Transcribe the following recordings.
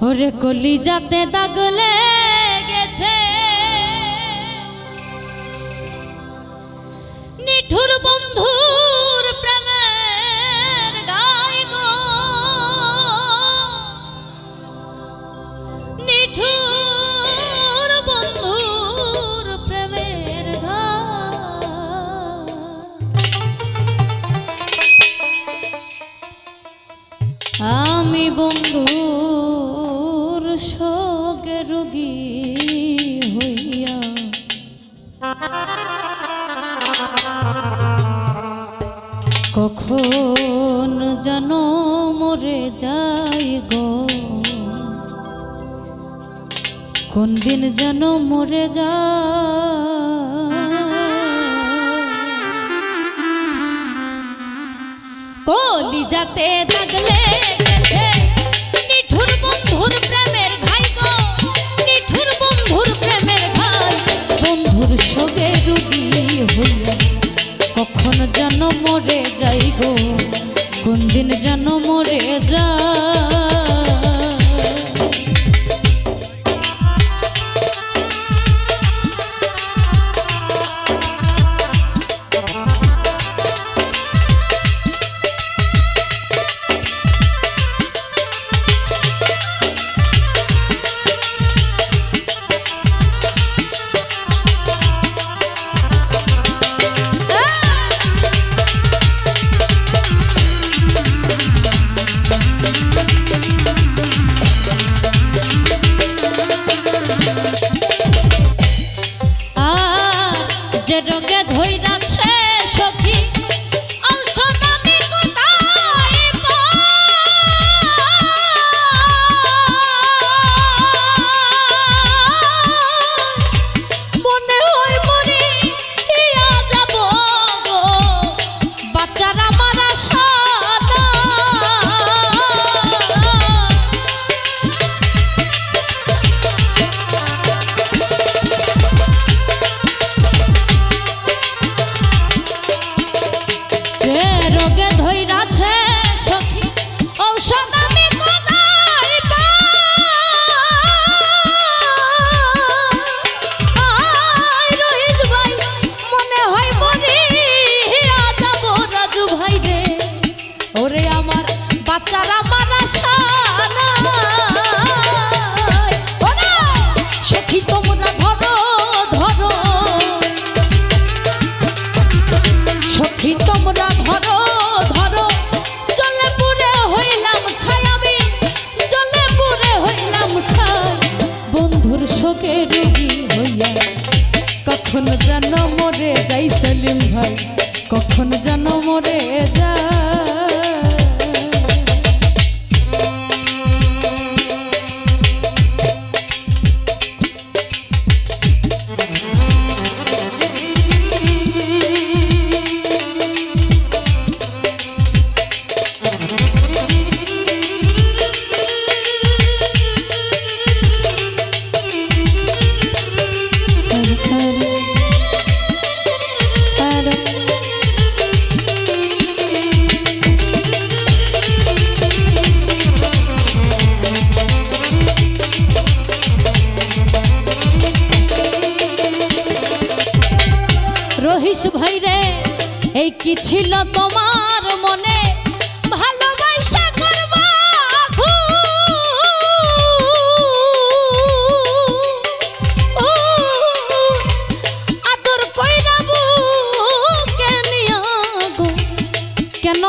ওরে কলি যাতে দাগলে গেছে নিঠুর বন্ধু কখন যেন মরে যাই গো? কোন দিন যেন মরে যা কলি যাতে থাকলে মরে যাই গো কোন দিন যেন মরে যা মানুষ ভাই রে এই কি ছিল তোমার মনে? ভালোবাসা আদর কইরা বুকে কেন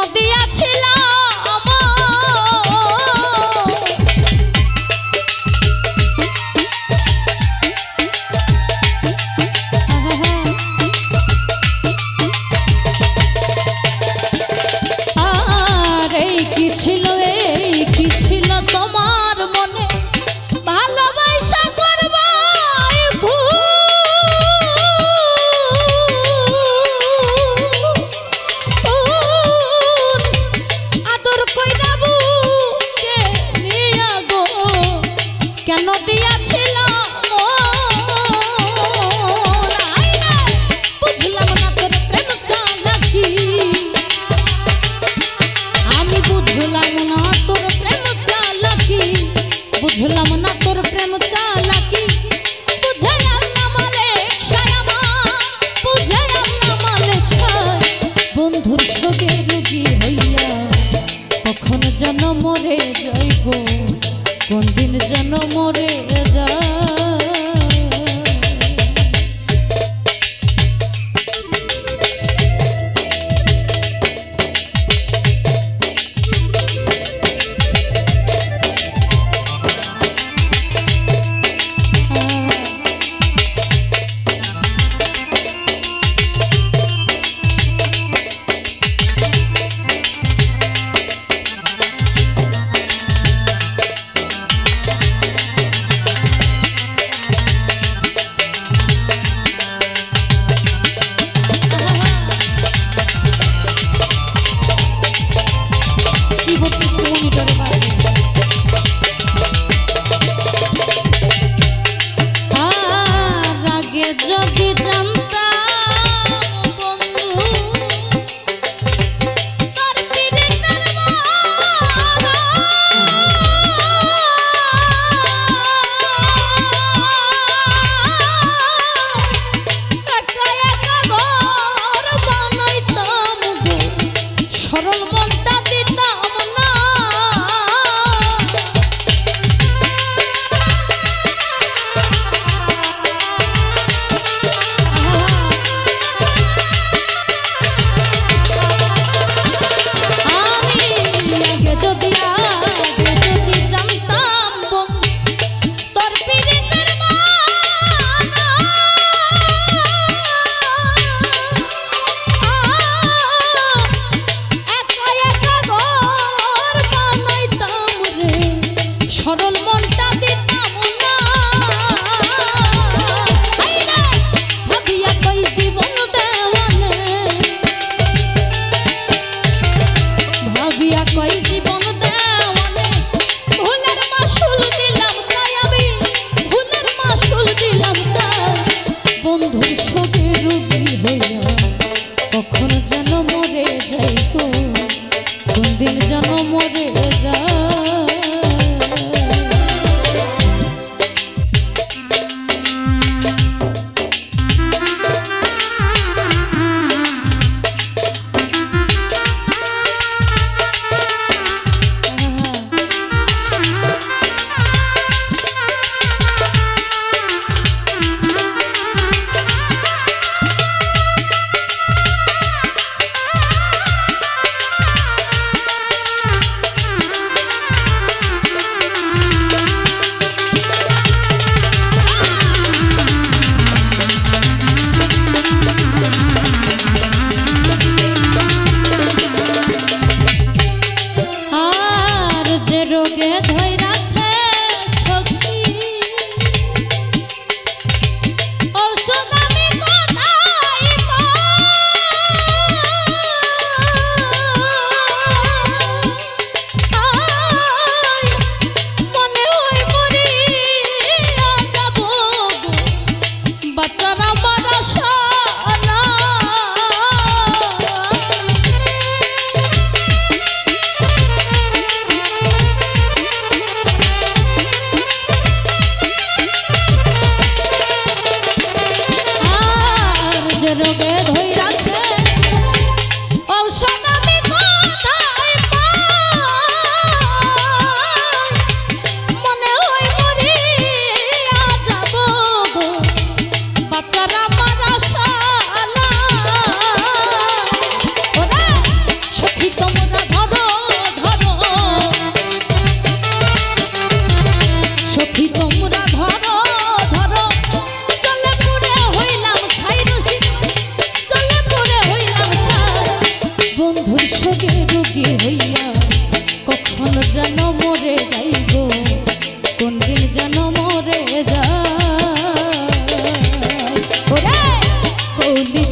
বন্ধুর কৌলি